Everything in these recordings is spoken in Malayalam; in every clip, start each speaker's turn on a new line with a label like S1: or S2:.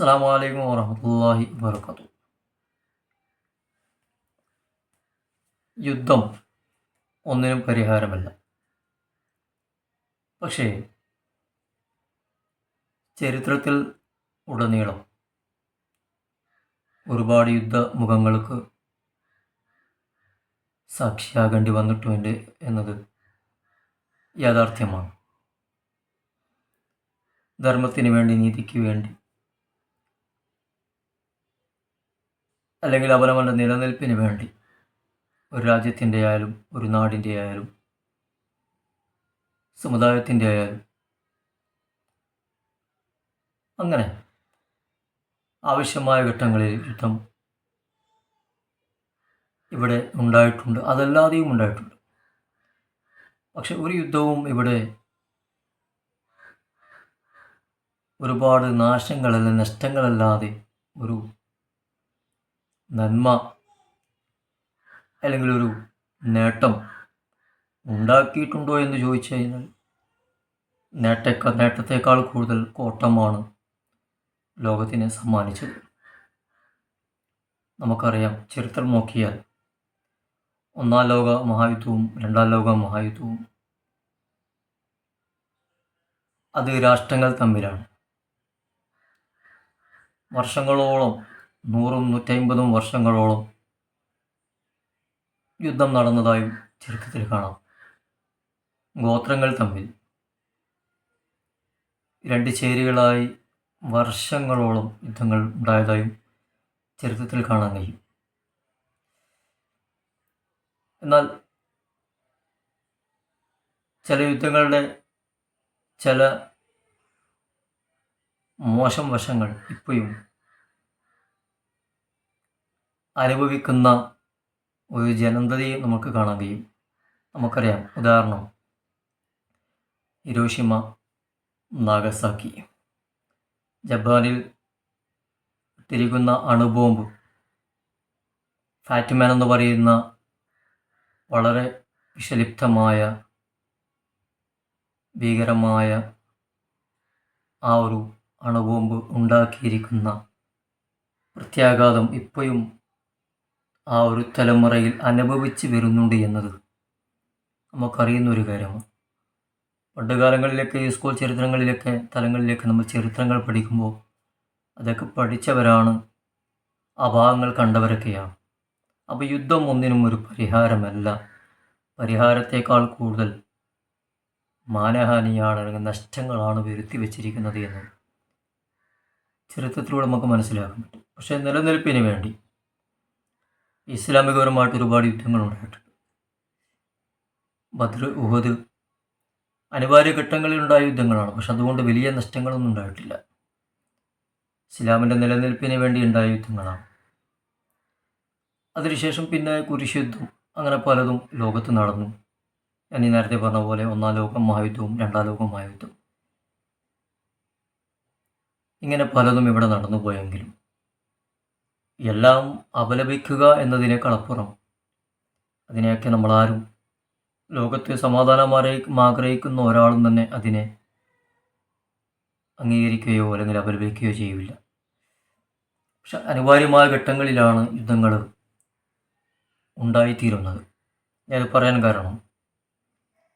S1: അസ്സാം വലൈക്കും വാഹമത്തല്ലാഹി വാബർക്കാത്തു യുദ്ധം ഒന്നിനും പരിഹാരമല്ല. പക്ഷേ ചരിത്രത്തിൽ ഉടനീളം ഒരുപാട് യുദ്ധ മുഖങ്ങൾക്ക് സാക്ഷിയാകേണ്ടി വന്നിട്ടുണ്ട് എന്നത് യാഥാർത്ഥ്യമാണ്. ധർമ്മത്തിന് വേണ്ടി നീതിക്ക് വേണ്ടി അല്ലെങ്കിൽ അവനവന്റെ നിലനിൽപ്പിന് വേണ്ടി ഒരു രാജ്യത്തിന്റെ ആയാലും ഒരു നാടിന്റെ ആയാലും സമുദായത്തിന്റെ ആയാലും. അങ്ങനെ ആവശ്യമായ ഘട്ടങ്ങളിൽ യുദ്ധം ഇവിടെ ഉണ്ടായിട്ടുണ്ട്. അതല്ലാതെയും ഉണ്ടായിട്ടുണ്ട്. പക്ഷെ ഒരു യുദ്ധവും ഇവിടെ ഒരുപാട് നാശങ്ങളല്ല നഷ്ടങ്ങളല്ലാതെ ഒരു നന്മ അല്ലെങ്കിൽ ഒരു നേട്ടം ഉണ്ടാക്കിയിട്ടുണ്ടോ എന്ന് ചോദിച്ചു കഴിഞ്ഞാൽ നേട്ടക്ക നേട്ടത്തേക്കാൾ കൂടുതൽ കോട്ടമാണ് ലോകത്തിനെ സമ്മാനിച്ചത്. നമുക്കറിയാം ചരിത്രം നോക്കിയാൽ ഒന്നാം ലോക മഹായുദ്ധവും രണ്ടാം ലോക മഹായുദ്ധവും അത് രാഷ്ട്രങ്ങൾ തമ്മിലാണ്. വർഷങ്ങളോളം നൂറും നൂറ്റമ്പതും വർഷങ്ങളോളം യുദ്ധം നടന്നതായും ചരിത്രത്തിൽ കാണാം. ഗോത്രങ്ങൾ തമ്മിൽ രണ്ട് ചേരികളായി വർഷങ്ങളോളം യുദ്ധങ്ങൾ ഉണ്ടായതായും ചരിത്രത്തിൽ കാണാൻ കഴിയും. എന്നാൽ ചില യുദ്ധങ്ങളുടെ ചില മോശം വശങ്ങൾ ഇപ്പോഴും അനുഭവിക്കുന്ന ഒരു ജനന്തതയെ നമുക്ക് കാണാൻ കഴിയും. നമുക്കറിയാം. ഉദാഹരണം ഹിരോഷിമ നാഗസാക്കി. ജപ്പാനിൽ ഇട്ടിരിക്കുന്ന അണുബോംബ് ഫാറ്റ്മാൻ എന്ന് പറയുന്ന വളരെ വിഷലിപ്തമായ ഭീകരമായ ആ ഒരു അണുബോംബ് ഉണ്ടാക്കിയിരിക്കുന്ന പ്രത്യാഘാതം ഇപ്പോഴും ആ ഒരു തലമുറയിൽ അനുഭവിച്ച് വരുന്നുണ്ട് എന്നത് നമുക്കറിയുന്ന ഒരു കാര്യമാണ്. പണ്ട് കാലങ്ങളിലൊക്കെ സ്കൂൾ ചരിത്രങ്ങളിലൊക്കെ തലങ്ങളിലൊക്കെ നമ്മൾ ചരിത്രങ്ങൾ പഠിക്കുമ്പോൾ അതൊക്കെ പഠിച്ചവരാണ്. ആ ഭാഗങ്ങൾ കണ്ടവരൊക്കെയാണ്. അപ്പോൾ യുദ്ധം ഒന്നിനും ഒരു പരിഹാരമല്ല. പരിഹാരത്തേക്കാൾ കൂടുതൽ മാനഹാനിയാണ് അല്ലെങ്കിൽ നഷ്ടങ്ങളാണ് വരുത്തി വച്ചിരിക്കുന്നത് എന്ന്. ചരിത്രത്തിലൂടെ നമുക്ക് മനസ്സിലാക്കാൻ പറ്റും. പക്ഷേ നിലനിൽപ്പിന് വേണ്ടി ഇസ്ലാമികപരമായിട്ട് ഒരുപാട് യുദ്ധങ്ങൾ ഉണ്ടായിട്ടുണ്ട്. ബദ്ർ ഉഹദ് അനിവാര്യ ഘട്ടങ്ങളിൽ ഉണ്ടായ യുദ്ധങ്ങളാണ്. പക്ഷെ അതുകൊണ്ട് വലിയ നഷ്ടങ്ങളൊന്നും ഉണ്ടായിട്ടില്ല. ഇസ്ലാമിന്റെ നിലനിൽപ്പിന് വേണ്ടി ഉണ്ടായ യുദ്ധങ്ങളാണ്. അതിനുശേഷം പിന്നെ കുരിശ് യുദ്ധം അങ്ങനെ പലതും ലോകത്ത് നടന്നു. ഞാൻ ഈ നേരത്തെ പറഞ്ഞ പോലെ ഒന്നാം ലോക മഹായുദ്ധവും രണ്ടാം ലോക മഹായുദ്ധവും. ഇങ്ങനെ പലതും ഇവിടെ നടന്നു പോയെങ്കിലും എല്ലാം അപലപിക്കുക എന്നതിനേക്കാളപ്പുറം അതിനെയൊക്കെ നമ്മളാരും ലോകത്തെ സമാധാനം ആഗ്രഹിക്കുന്ന ഒരാളും തന്നെ അതിനെ അംഗീകരിക്കുകയോ അല്ലെങ്കിൽ അപലപിക്കുകയോ ചെയ്യില്ല. പക്ഷെ അനിവാര്യമായ ഘട്ടങ്ങളിലാണ് യുദ്ധങ്ങൾ ഉണ്ടായിത്തീരുന്നത്. ഞാൻ പറയാൻ കാരണം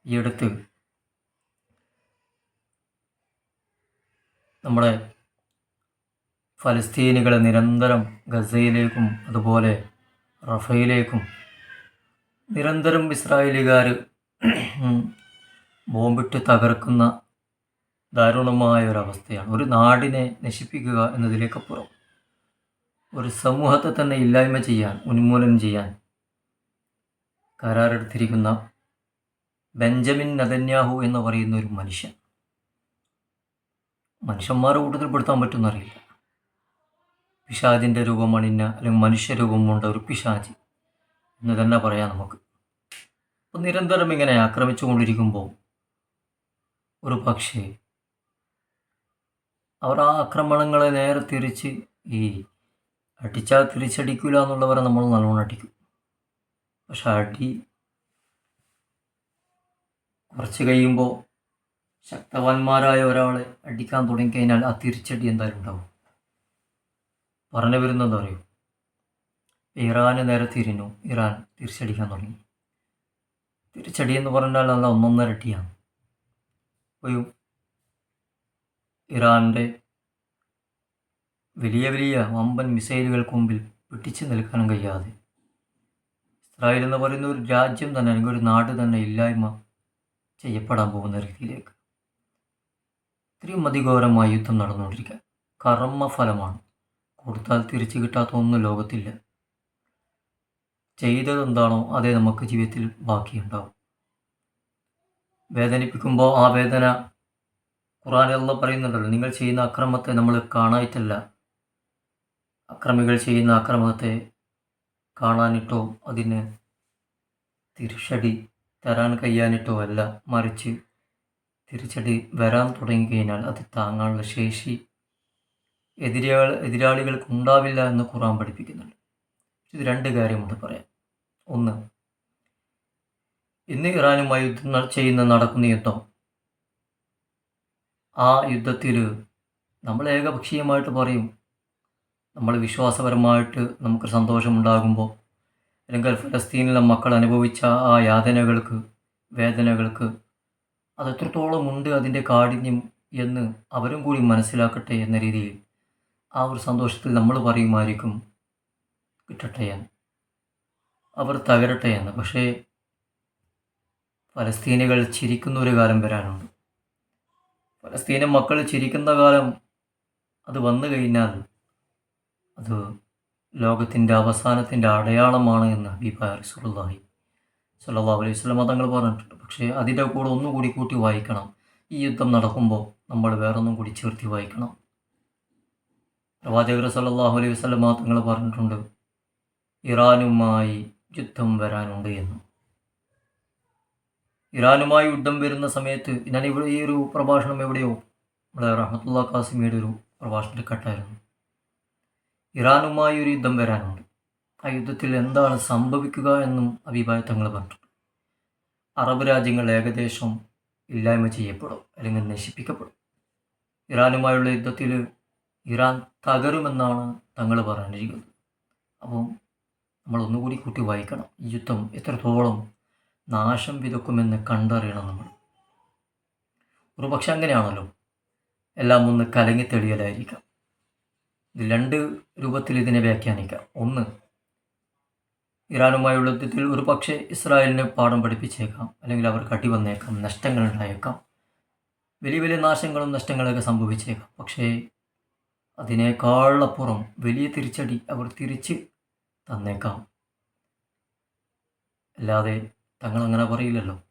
S1: ഈ അടുത്ത് നമ്മുടെ ഫലസ്തീനികളെ നിരന്തരം ഗസയിലേക്കും അതുപോലെ റഫയിലേക്കും നിരന്തരം ഇസ്രായേലുകാർ ബോംബിട്ട് തകർക്കുന്ന ദാരുണമായ ഒരവസ്ഥയാണ്. ഒരു നാടിനെ നശിപ്പിക്കുക എന്നതിലേക്കപ്പുറം ഒരു സമൂഹത്തെ തന്നെ ഇല്ലായ്മ ചെയ്യാൻ ഉന്മൂലനം ചെയ്യാൻ കരാറെടുത്തിരിക്കുന്ന ബെഞ്ചമിൻ നദന്യാഹു എന്ന് പറയുന്ന ഒരു മനുഷ്യൻ. മനുഷ്യന്മാരെ കൂട്ടത്തിൽ പെടുത്താൻ പറ്റുമെന്നറിയില്ല പിശാജിന്റെ രൂപമണിഞ്ഞ അല്ലെങ്കിൽ മനുഷ്യരൂപം കൊണ്ട ഒരു പിശാജ് എന്ന് തന്നെ പറയാം നമുക്ക്. അപ്പം നിരന്തരം ഇങ്ങനെ ആക്രമിച്ചു ആക്രമിച്ചുകൊണ്ടിരിക്കുമ്പോൾ ഒരു പക്ഷേ അവർ ആ ആക്രമണങ്ങളെ നേരെ തിരിച്ച് ഈ അടിച്ചാൽ തിരിച്ചടിക്കില്ല എന്നുള്ളവരെ നമ്മൾ നല്ലോണം അടിക്കും. പക്ഷെ അടി കുറച്ച് കഴിയുമ്പോൾ ശക്തവാന്മാരായ ഒരാളെ അടിക്കാൻ തുടങ്ങിക്കഴിഞ്ഞാൽ ആ തിരിച്ചടി എന്തായാലും ഉണ്ടാവും. പറഞ്ഞു വരുന്നത് അറിയൂ ഇറാന് നേരെ തിരിഞ്ഞു. ഇറാൻ തിരിച്ചടിക്കാൻ തുടങ്ങി. തിരിച്ചടി എന്ന് പറഞ്ഞാൽ നല്ല ഒന്നൊന്നരട്ടിയാണ്. ഒരു ഇറാന്റെ വലിയ വലിയ വമ്പൻ മിസൈലുകൾക്ക് മുമ്പിൽ പിടിച്ചു നിൽക്കാനും കഴിയാതെ. ഇസ്രായേൽ എന്ന് പറയുന്ന ഒരു രാജ്യം തന്നെ അല്ലെങ്കിൽ ഒരു നാട് തന്നെ ഇല്ലായ്മ ചെയ്യപ്പെടാൻ പോകുന്ന രീതിയിലേക്ക് ഇത്രയും അതിഘോരമായ യുദ്ധം നടന്നുകൊണ്ടിരിക്കുക. കർമ്മഫലമാണ്. കൊടുത്താൽ തിരിച്ചു കിട്ടാത്ത ഒന്നും ലോകത്തില്ല. ചെയ്തതെന്താണോ അതേ നമുക്ക് ജീവിതത്തിൽ ബാക്കിയുണ്ടാവും. വേദനിപ്പിക്കുമ്പോൾ ആ വേദന ഖുറാനെല്ലാം പറയുന്നുണ്ടല്ലോ നിങ്ങൾ ചെയ്യുന്ന അക്രമത്തെ നമ്മൾ കാണായിട്ടല്ല. അക്രമികൾ ചെയ്യുന്ന അക്രമത്തെ കാണാനിട്ടോ അതിന് തിരിച്ചടി തരാൻ കഴിയാനിട്ടോ അല്ല. മറിച്ച് തിരിച്ചടി വരാൻ തുടങ്ങി കഴിഞ്ഞാൽ അത് താങ്ങാനുള്ള ശേഷി എതിരാൾ എതിരാളികൾക്ക് ഉണ്ടാവില്ല എന്ന് ഖുറാൻ പഠിപ്പിക്കുന്നുണ്ട്. ഇത് രണ്ട് കാര്യമുണ്ട് പറയാം. ഒന്ന് ഇന്ന് ഇറാനുമായി യുദ്ധം ചെയ്യുന്ന നടക്കുന്ന യുദ്ധം. ആ യുദ്ധത്തിൽ നമ്മൾ ഏകപക്ഷീയമായിട്ട് പറയും. നമ്മൾ വിശ്വാസപരമായിട്ട് നമുക്ക് സന്തോഷമുണ്ടാകുമ്പോൾ അല്ലെങ്കിൽ ഫലസ്തീനിലെ മക്കൾ അനുഭവിച്ച ആ യാതനകൾക്ക് വേദനകൾക്ക് അത് എത്രത്തോളം ഉണ്ട് അതിന്റെ കാഠിന്യം എന്ന് അവരും കൂടി മനസ്സിലാക്കട്ടെ എന്ന രീതിയിൽ ആ ഒരു സന്തോഷത്തിൽ നമ്മൾ പറയുമായിരിക്കും കിട്ടട്ടെ എന്ന് അവർ തകരട്ടെ എന്ന് പക്ഷേ ഫലസ്തീനികൾ ചിരിക്കുന്ന ഒരു കാലം വരാനുണ്ട്. ഫലസ്തീന മക്കൾ ചിരിക്കുന്ന കാലം അത് വന്നു കഴിഞ്ഞാൽ അത് ലോകത്തിന്റെ അവസാനത്തിന്റെ അടയാളമാണ് എന്ന് ഹബീബായ റസൂലുള്ളാഹി സല്ലല്ലാഹു അലൈഹി വസല്ലം തങ്ങൾ പറഞ്ഞിട്ടുണ്ട്. പക്ഷേ അതിന്റെ കൂടെ ഒന്നുകൂടി കൂട്ടി വായിക്കണം. ഈ യുദ്ധം നടക്കുമ്പോൾ നമ്മൾ വേറൊന്നും കൂടി ചേർത്തി വായിക്കണം. പ്രവാചകർ സല്ലാഹു അലൈഹി വസ്ലം തങ്ങൾ പറഞ്ഞിട്ടുണ്ട് ഇറാനുമായി യുദ്ധം വരാനുണ്ട് എന്ന്. ഇറാനുമായി യുദ്ധം വരുന്ന സമയത്ത് ഞാൻ ഇവിടെ ഈ ഒരു പ്രഭാഷണം എവിടെയോ നമ്മുടെ റഹമത്തുള്ള കാസിമിയുടെ ഒരു പ്രഭാഷണത്തിൽ കട്ടായിരുന്നു ഇറാനുമായി ഒരു യുദ്ധം വരാനുണ്ട്. ആ യുദ്ധത്തിൽ എന്താണ് സംഭവിക്കുക എന്നും അഭിപ്രായത്തങ്ങൾ പറഞ്ഞിട്ടുണ്ട് അറബ് രാജ്യങ്ങൾ ഏകദേശം ഇല്ലായ്മ ചെയ്യപ്പെടും അല്ലെങ്കിൽ നശിപ്പിക്കപ്പെടും. ഇറാനുമായുള്ള യുദ്ധത്തിൽ ഇറാൻ തകരുമെന്നാണ് തങ്ങൾ പറഞ്ഞിരിക്കുന്നത് അപ്പം നമ്മൾ ഒന്നുകൂടി കൂട്ടി വായിക്കണം. ഈ യുദ്ധം എത്രത്തോളം നാശം വിതക്കുമെന്ന് കണ്ടറിയണം നമ്മൾ. ഒരു പക്ഷെ അങ്ങനെയാണല്ലോ. എല്ലാം ഒന്ന് കലങ്ങി തെളിയലായിരിക്കാം. ഇത് രണ്ട് രൂപത്തിൽ ഇതിനെ വ്യാഖ്യാനിക്കാം. ഒന്ന് ഇറാനുമായുള്ള യുദ്ധത്തിൽ ഒരു പക്ഷേ ഇസ്രായേലിനെ പാഠം പഠിപ്പിച്ചേക്കാം. അല്ലെങ്കിൽ അവർക്ക് അടി വന്നേക്കാം. നഷ്ടങ്ങൾ ഉണ്ടായേക്കാം. വലിയ വലിയ നാശങ്ങളും നഷ്ടങ്ങളൊക്കെ സംഭവിച്ചേക്കാം. പക്ഷേ അതിനേക്കാൾ അപ്പുറം വലിയ തിരിച്ചടി അവർ തിരിച്ച് തന്നേക്കാം. അല്ലാതെ തങ്ങൾ അങ്ങനെ പറയില്ലല്ലോ.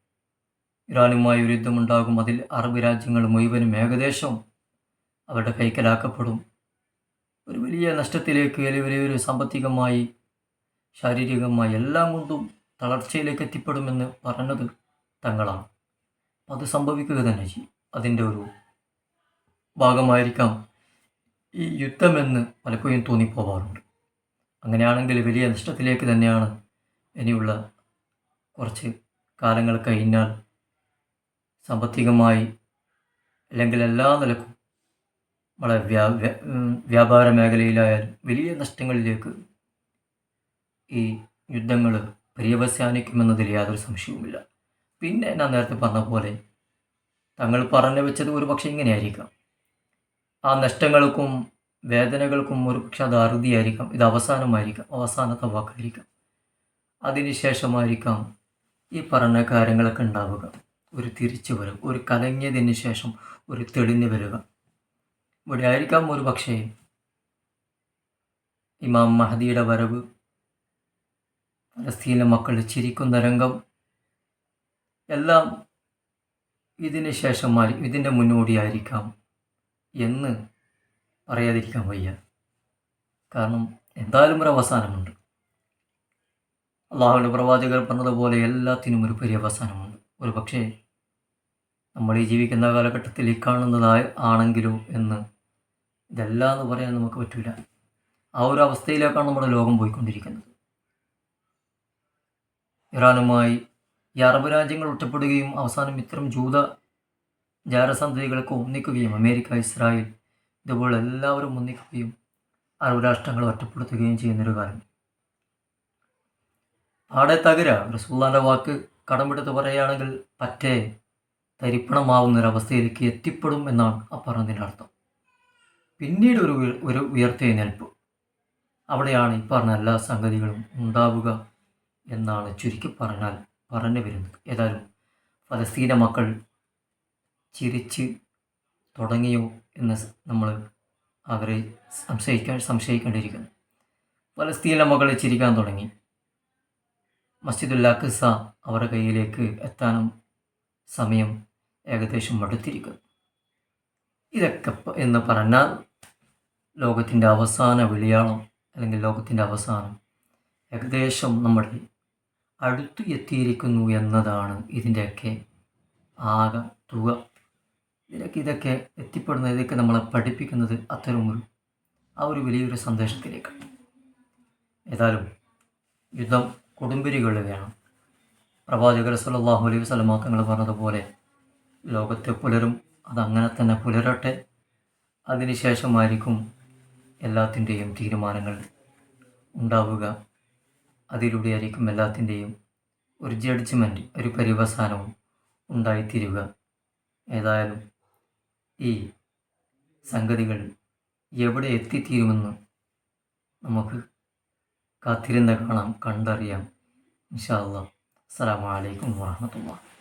S1: ഇറാനുമായി ഒരു യുദ്ധമുണ്ടാകും അതിൽ അറബ് രാജ്യങ്ങൾ മുഴുവനും ഏകദേശം അവരുടെ കൈക്കലാക്കപ്പെടും. ഒരു വലിയ നഷ്ടത്തിലേക്ക് അല്ലെങ്കിൽ വലിയൊരു സാമ്പത്തികമായി ശാരീരികമായി എല്ലാം കൊണ്ടും തളർച്ചയിലേക്ക് എത്തിപ്പെടുമെന്ന് പറഞ്ഞത് തങ്ങളാണ്. അത് സംഭവിക്കുക തന്നെ ചെയ്യും. അതിന്റെ ഒരു ഭാഗമായിരിക്കാം ഈ യുദ്ധമെന്ന് പലപ്പോഴും തോന്നിപ്പോവാറുണ്ട്. അങ്ങനെയാണെങ്കിൽ വലിയ നഷ്ടത്തിലേക്ക് തന്നെയാണ് ഇനിയുള്ള കുറച്ച് കാലങ്ങൾ കഴിഞ്ഞാൽ സാമ്പത്തികമായി അല്ലെങ്കിൽ എല്ലാ നിലക്കും വളരെ വ്യാ വ്യാപാര മേഖലയിലായാലും വലിയ നഷ്ടങ്ങളിലേക്ക് ഈ യുദ്ധങ്ങൾ പര്യവസാനിക്കുമെന്നതിൽ യാതൊരു സംശയവുമില്ല. പിന്നെ ഞാൻ നേരത്തെ പറഞ്ഞ പോലെ തങ്ങൾ പറഞ്ഞു വെച്ചത് ഒരു പക്ഷേ ഇങ്ങനെയായിരിക്കാം. ആ നഷ്ടങ്ങൾക്കും വേദനകൾക്കും ഒരു പക്ഷെ അത് അറുതിയായിരിക്കാം ഇത് അവസാനമായിരിക്കാം അവസാനത്തെ വാക്കായിരിക്കാം. അതിനുശേഷമായിരിക്കാം ഈ പറഞ്ഞ കാര്യങ്ങളൊക്കെ ഉണ്ടാവുക. ഒരു തിരിച്ചു വരും ഒരു കലങ്ങിയതിന് ശേഷം ഒരു തെളിഞ്ഞു വരിക. ഇവിടെ ആയിരിക്കാം ഒരു പക്ഷേ ഇമാം മഹദിയുടെ വരവ് ഫലസ്തീന മക്കൾ ചിരിക്കുന്ന രംഗം എല്ലാം ഇതിന് ശേഷമായി ഇതിന്റെ മുന്നോടിയായിരിക്കാം എന്ന് പറയാതിരിക്കാൻ വയ്യ. കാരണം എന്തായാലും ഒരു അവസാനമുണ്ട്. അള്ളാഹുവിന്റെ പ്രവാചകർ പറഞ്ഞതുപോലെ എല്ലാത്തിനും ഒരു പര്യവസാനമുണ്ട് ഒരു പക്ഷേ നമ്മൾ ഈ ജീവിക്കുന്ന കാലഘട്ടത്തിൽ ഈ കാണുന്നതായി ആണെങ്കിലോ എന്ന് ഇതെല്ലാം എന്ന് പറയാൻ നമുക്ക് പറ്റില്ല ആ ഒരു അവസ്ഥയിലേക്കാണ് നമ്മുടെ ലോകം പോയിക്കൊണ്ടിരിക്കുന്നത്. ഇറാനുമായി ഈ അറബ് രാജ്യങ്ങൾ ഒറ്റപ്പെടുകയും അവസാനം ഇത്തരം ജൂത ജാരസന്ധതികളൊക്കെ ഒന്നിക്കുകയും അമേരിക്ക ഇസ്രായേൽ ഇതുപോലെ എല്ലാവരും ഒന്നിക്കുകയും അറബ് രാഷ്ട്രങ്ങൾ ഒറ്റപ്പെടുത്തുകയും ചെയ്യുന്നൊരു കാലം. ആടെ തകര റസൂള്ളാന്റെ വാക്ക് കടമെടുത്ത് പറയുകയാണെങ്കിൽ പറ്റേ തരിപ്പണമാവുന്നൊരവസ്ഥയിലേക്ക് എത്തിപ്പെടും എന്നാണ് ആ പറഞ്ഞതിന്റെ അർത്ഥം. പിന്നീട് ഒരു ഒരു ഉയർത്തെഴുന്നേൽപ്പ്. അവിടെയാണ് ഈ പറഞ്ഞ എല്ലാ സംഗതികളും ഉണ്ടാവുക എന്നാണ് ചുരുക്കി പറഞ്ഞാൽ പറഞ്ഞു വരുന്നത്. ഏതായാലും ഫലസ്തീന മക്കൾ ചിരിച്ച് തുടങ്ങിയോ എന്ന് നമ്മൾ അവരെ സംശയിക്കാൻ സംശയിക്കേണ്ടിയിരിക്കുന്നു. ഫലസ്തീന മകൾ ചിരിക്കാൻ തുടങ്ങി. മസ്ജിദുൽ അഖ്സ അവരുടെ കയ്യിലേക്ക് എത്താനും സമയം ഏകദേശം അടുത്തിരിക്കുന്നു. ഇതൊക്കെ എന്ന് പറഞ്ഞാൽ ലോകത്തിന്റെ അവസാന വിളിയാളം അല്ലെങ്കിൽ ലോകത്തിന്റെ അവസാനം ഏകദേശം നമ്മുടെ അടുത്ത് എത്തിയിരിക്കുന്നു എന്നതാണ് ഇതിന്റെയൊക്കെ ആകെ തുക. ഇതിലൊക്കെ ഇതൊക്കെ എത്തിപ്പെടുന്നത് ഇതൊക്കെ നമ്മളെ പഠിപ്പിക്കുന്നത് അത്തരമൊരു ആ ഒരു വലിയൊരു സന്ദേശത്തിലേക്ക് ഏതായാലും യുദ്ധം കൊടുമ്പിരികളിൽ വേണം. പ്രവാചകർ സല്ലല്ലാഹു അലൈഹി വസല്ലമ തങ്ങൾ പറഞ്ഞതുപോലെ ലോകത്തെ പുലരും അതങ്ങനെ തന്നെ പുലരട്ടെ. അതിനുശേഷമായിരിക്കും എല്ലാത്തിന്റെയും തീരുമാനങ്ങൾ ഉണ്ടാവുക. അതിലൂടെ അതിലൂടെയായിരിക്കും എല്ലാത്തിന്റെയും ഒരു ജഡ്ജ്മെന്റ് ഒരു പര്യവസാനവും ഉണ്ടായിത്തീരുക. ഏതായാലും ഈ സംഗതികൾ എവിടെ എത്തിത്തീരുമെന്ന് നമുക്ക് കാത്തിരുന്ന് കാണാം കണ്ടറിയാം. ഇൻഷാ അല്ലാ അസ്സലാമു അലൈക്കും വറഹ്മത്തുള്ളാഹി